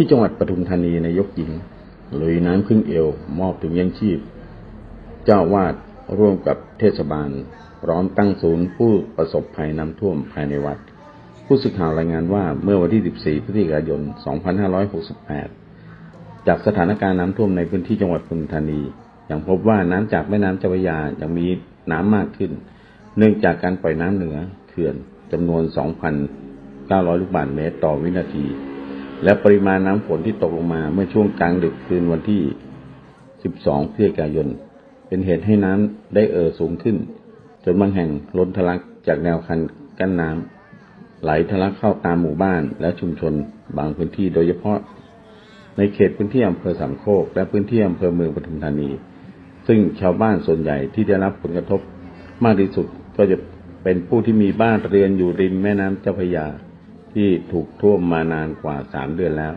ที่จังหวัดปทุมธานีนายกหญิงลุยน้ำครึ่งเอว มอบถุงยังชีพ เจ้าวาดร่วมกับเทศบาล พร้อมตั้งศูนย์ผู้ประสบภัยน้ำท่วมภายในวัด ผู้สื่อข่าวรายงานว่าเมื่อวันที่ 14 พฤศจิกายน 2568 จากสถานการณ์น้ำท่วมในพื้นที่จังหวัดปทุมธานียังพบว่าน้ำจากแม่น้ำเจ้าพระยายังมีน้ำมากขึ้น เนื่องจากการปล่อยน้ำเหนือเขื่อนจำนวน 2,900 ลูกบาศก์เมตรต่อวินาที และปริมาณน้ำฝนที่ตกลงมาเมื่อช่วงกลางดึกคืนวันที่ 12 พฤศจิกายน เป็นเหตุให้น้ำได้เอ่อสูงขึ้น จนบางแห่งล้นทะลักจากแนวคันกั้นน้ำไหลทะลักเข้าตามหมู่บ้านและชุมชนบางพื้นที่โดยเฉพาะ ในเขตพื้นที่อำเภอสามโคก และพื้นที่อำเภอเมืองปทุมธานี ซึ่งชาวบ้านส่วนใหญ่ที่ได้รับผลกระทบมากที่สุดก็จะเป็นผู้ที่มีบ้านเรือนอยู่ริมแม่น้ำเจ้าพระยา ที่ถูกท่วมมานานกว่าสามเดือนแล้ว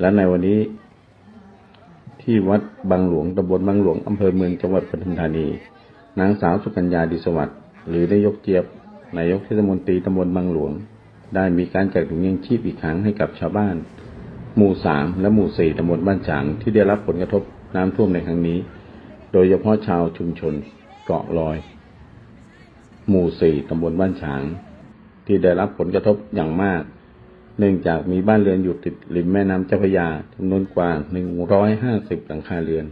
และในวันนี้ที่วัดบางหลวงตำบลบางหลวงอำเภอเมืองจังหวัดปทุมธานี นางสาวสุกัญญาดิสวัสดิ์หรือนายกเจี๊ยบนายกเทศมนตรีตำบลบางหลวง ได้มีการแจกถุงยังชีพอีกครั้งให้กับชาวบ้าน หมู่สามและหมู่สี่ตำบลบ้านฉางที่ได้รับผลกระทบน้ำท่วมในครั้งนี้ โดยเฉพาะชาวชุมชนเกาะลอย หมู่สี่ตำบลบ้านฉาง ที่ได้รับผลกระทบอย่างมาก เนื่องจากมีบ้านเรือนอยู่ติดริมแม่น้ำเจ้าพระยาจำนวนกว่า 150 หลังคาเรือน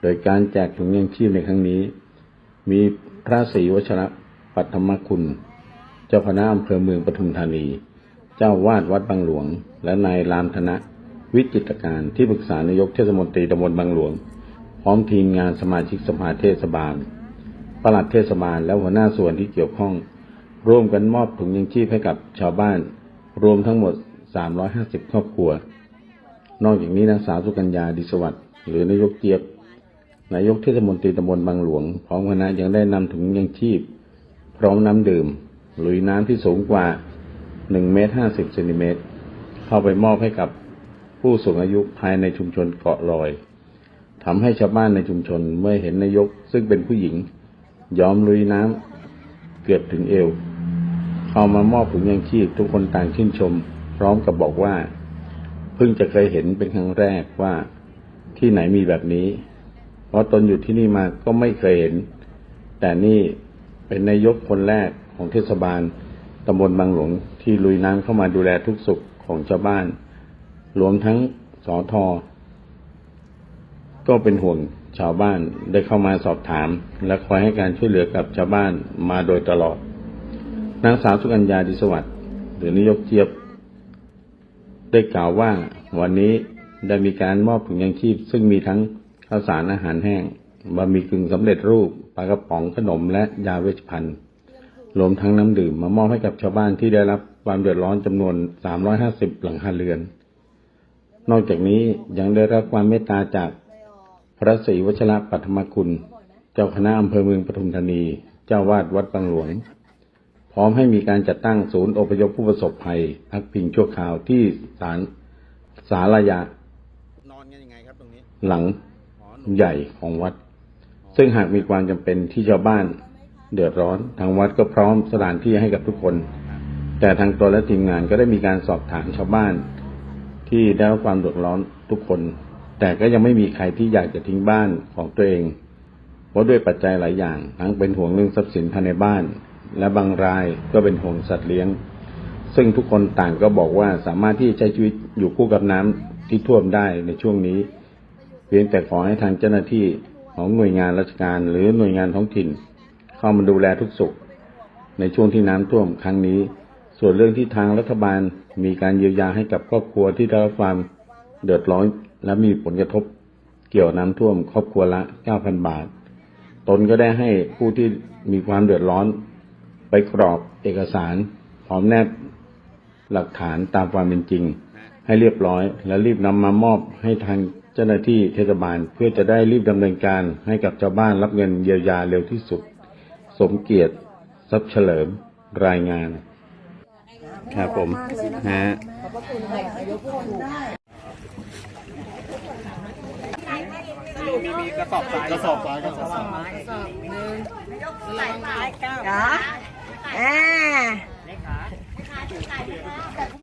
โดยการแจกถุงยังชีพในครั้งนี้ มีพระศรีวชระปัทมคุณ เจ้าคณะอำเภอเมืองปทุมธานี เจ้าวาดวัดบางหลวง และนายรามธนะวิจิตรการที่ปรึกษานายกเทศมนตรีตำบลบางหลวง พร้อมทีมงานสมาชิกสภาเทศบาลปลัดเทศบาลและหัวหน้าส่วนที่เกี่ยวข้อง ร่วมกันมอบถุงยังชีพให้กับชาวบ้าน รวมทั้งหมด 350 ครอบครัว นอกจากนี้นางสาวสุกัญญาดิสวัสดิ์หรือนายกเจี๊ยบนายกเทศมนตรีตำบลบางหลวง พร้อมคณะยังได้นำถุงยังชีพ พร้อมน้ำดื่มลุยน้ำที่สูงกว่า 1 เมตร 50เซนติเมตร เข้าไปมอบให้กับผู้สูงอายุภายในชุมชนเกาะลอยทำให้ชาวบ้านในชุมชนเมื่อเห็นนายกซึ่งเป็นผู้หญิง ยอมลุยน้ำเกือบถึงเอว เข้ามามอบถุงยังชีพทุกคนต่างชื่นชม พร้อมกับบอกว่า เพิ่งจะเคยเห็นเป็นครั้งแรกว่าที่ไหนมีแบบนี้ เพราะตนอยู่ที่นี่มาก็ไม่เคยเห็น แต่นี่เป็นนายกคนแรกของเทศบาลตำบลบางหลวงที่ลุยน้ำเข้ามาดูแลทุกสุขของชาวบ้านรวมทั้งสอทอก็เป็นห่วงชาวบ้านได้เข้ามาสอบถาม และคอยให้การช่วยเหลือกับชาวบ้านมาโดยตลอด นางสาวสุกัญญาดิสวัสดิ์หรือนายกเจี๊ยบ ได้กล่าวว่าวันนี้ได้มีการมอบถุงยังชีพ ซึ่งมีทั้งข้าวสารอาหารแห้งบะหมี่กึ่งสำเร็จรูปปลากระป๋องขนมและยาเวชภัณฑ์รวมทั้งน้ำดื่มมามอบให้กับชาวบ้านที่ได้รับความเดือดร้อนจำนวน 350 หลังคาเรือน นอกจากนี้ยังได้รับความเมตตาจากพระศรีวชระปัทมคุณ เจ้าคณะอำเภอเมืองปทุมธานี เจ้าวาดวัดบางหลวง พร้อมให้มีการจัดตั้งศูนย์อพยพผู้ประสบภัยพักพิงชั่วคราวที่ศาลสาลายานอนกันยังไงครับตรงนี้ หลังอ๋อหนูใหญ่ของวัด ซึ่งหากมีความจำเป็นที่ชาวบ้านเดือดร้อน ทางวัดก็พร้อมสถานที่ให้กับทุกคน แต่ทางตัวและทีมงานก็ได้มีการสอบถามชาวบ้าน ที่ได้รับความเดือดร้อนทุกคน แต่ก็ยังไม่มีใครที่อยากจะทิ้งบ้านของตัวเอง เพราะด้วยปัจจัยหลายอย่าง ทั้งเป็นห่วงเรื่องทรัพย์สินภายในบ้าน และบางรายก็เป็นห่วงสัตว์เลี้ยง ซึ่งทุกคนต่างก็บอกว่าสามารถที่จะใช้ชีวิตอยู่คู่กับน้ำที่ท่วมได้ในช่วงนี้ เพียงแต่ขอให้ทางเจ้าหน้าที่ของหน่วยงานราชการหรือหน่วยงานท้องถิ่น เข้ามาดูแลทุกสุข ในช่วงที่น้ำท่วมครั้งนี้ ส่วนเรื่องที่ทางรัฐบาลมีการเยียวยาให้กับครอบครัวที่ได้รับความเดือดร้อนและมีผลกระทบเกี่ยวน้ำท่วม ครอบครัวละ 9,000 บาท ตนก็ได้ให้ผู้ที่มีความเดือดร้อน ไปกรอกเอกสารพร้อมแนบหลักฐานตามความเป็นจริง ให้เรียบร้อย และรีบนำมามอบให้ทางเจ้าหน้าที่เทศบาลเพื่อจะได้รีบดำเนินการให้กับชาวบ้านรับเงินเยียวยาเร็วที่สุด สมเกียรติทรัพย์เฉลิมรายงานครับผมฮะขอบพระคุณค่ะนายกพูดถูกมีมีกระสอบทรายกระสอบทรายกระสอบทรายจ้า อ่า